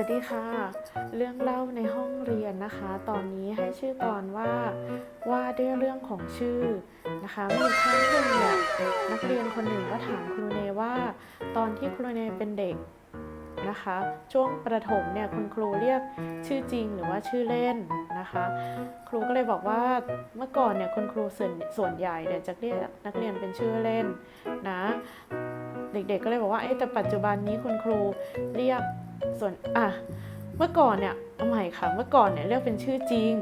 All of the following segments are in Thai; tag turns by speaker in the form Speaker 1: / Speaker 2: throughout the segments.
Speaker 1: วัสดีค่ะ เรื่องเล่าในห้องเรียนนะคะ ตอนนี้ให้ชื่อตอนว่าว่าด้วยเรื่องของชื่อนะคะมีครั้งหนึ่งเนี่ยนักเรียนคนหนึ่งก็ถามครูเนว่า ตอนที่ครูเนเป็นเด็กนะคะ ช่วงประถมเนี่ยคุณครูเรียกชื่อจริงหรือว่าชื่อเล่นนะคะ ครูก็เลยบอกว่าเมื่อก่อนเนี่ยคุณครูส่วนส่วนใหญ่เนี่ยจะเรียกนักเรียนเป็นชื่อเล่นนะ เด็กๆก็เลยบอกว่าเอ๊ะแต่ปัจจุบันนี้คุณครูเรียก ส่วนอะเมื่อก่อนเนี่ยเอาใหม่ค่ะ เมื่อก่อนเนี่ยเรียกเป็นชื่อจริง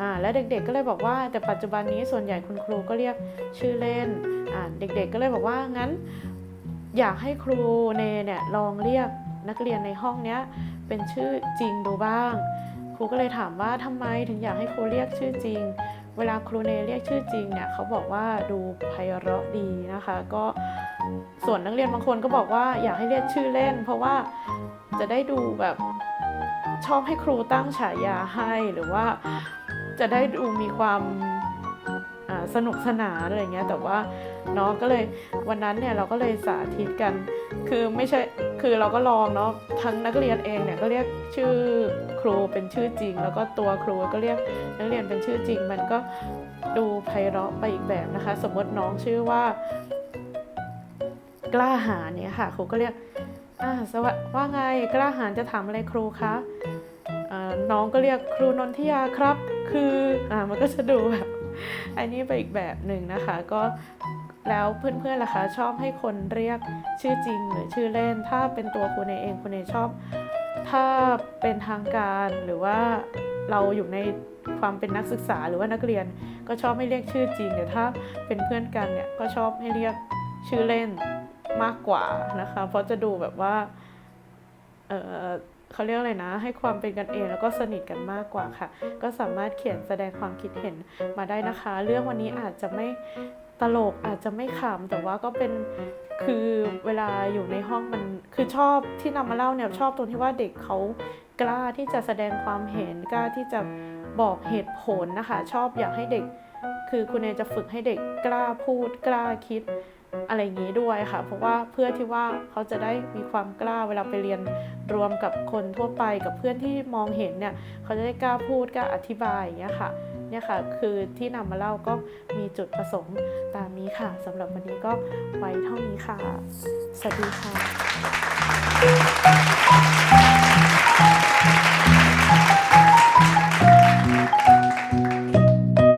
Speaker 1: อ่าแล้วเด็กๆก็เลยบอกว่า แต่ปัจจุบันนี้ส่วนใหญ่คุณครูก็เรียกชื่อเล่นอ่าเด็กๆก็เลยบอกว่างั้น อยากให้ครูเนเนี่ยลองเรียกนักเรียนในห้องเนี้ยเป็นชื่อจริงดูบ้าง ครูก็เลยถามว่าทำไมถึงอยากให้ครูเรียกชื่อจริง เวลาครูเนเรียกชื่อจริงเนี่ยเขาบอกว่าดูไพเราะดีนะคะ ก็ส่วนนักเรียนบางคนก็บอกว่าอยากให้เรียกชื่อเล่น เพราะว่าจะได้ดูแบบชอบให้ครูตั้งฉายาให้หรือว่าจะได้ดูมีความ สนุกสนานอะไรเงี้ย แต่ว่าเนาะก็เลยวันนั้นเนี่ยเราก็เลยสาธิตกัน คือไม่ใช่คือเราก็ลองเนาะทั้งนักเรียนเองเนี่ยก็เรียกชื่อครูเป็นชื่อจริง แล้วก็ตัวครูก็เรียกนักเรียนเป็นชื่อจริง มันก็ดูไพเราะไปอีกแบบนะคะ สมมติน้องชื่อว่า กล้าหาญเนี่ยค่ะครูก็เรียกอ่าสวัสดีว่าไงกล้าหาญจะถามอะไรครูคะ น้องก็เรียกครูนนทิยาครับ คืออ่ามันก็จะดูแบบอันนี้ไปอีกแบบหนึ่งนะคะก็แล้วเพื่อนๆล่ะคะชอบให้คนเรียกชื่อจริงหรือชื่อเล่น ถ้าเป็นตัวคุณเองคุณเองชอบ ถ้าเป็นทางการหรือว่าเราอยู่ในความเป็นนักศึกษาหรือว่านักเรียนก็ชอบให้เรียกชื่อจริงแต่ถ้าเป็นเพื่อนกันเนี่ยก็ชอบให้เรียกชื่อเล่นมากกว่านะคะ เพราะจะดูแบบว่าเออ เขาเรียกอะไรนะ ให้ความเป็นกันเองแล้วก็สนิทกันมากกว่าค่ะ ก็สามารถเขียนแสดงความคิดเห็นมาได้นะคะ เรื่องวันนี้อาจจะไม่ตลกอาจจะไม่ขำแต่ว่าก็เป็นคือเวลาอยู่ในห้องมันคือชอบที่นำมาเล่าเนี่ยชอบตรงที่ว่าเด็กเขากล้าที่จะแสดงความเห็นกล้าที่จะบอกเหตุผลนะคะ ชอบอยากให้เด็ก คือคุณเอจะฝึกให้เด็กกล้าพูดกล้าคิด อะไรอย่างนี้ด้วยค่ะ เพราะว่าเพื่อที่ว่าเขาจะได้มีความกล้าเวลาไปเรียนรวมกับคนทั่วไปกับเพื่อนที่มองเห็นเนี่ยเขาจะได้กล้าพูดกล้าอธิบายอย่างเงี้ยค่ะเนี่ยค่ะคือที่นำมาเล่าก็มีจุดประสงค์ตามนี้ค่ะสำหรับวันนี้ก็ไว้เท่านี้ค่ะ สวัสดีค่ะ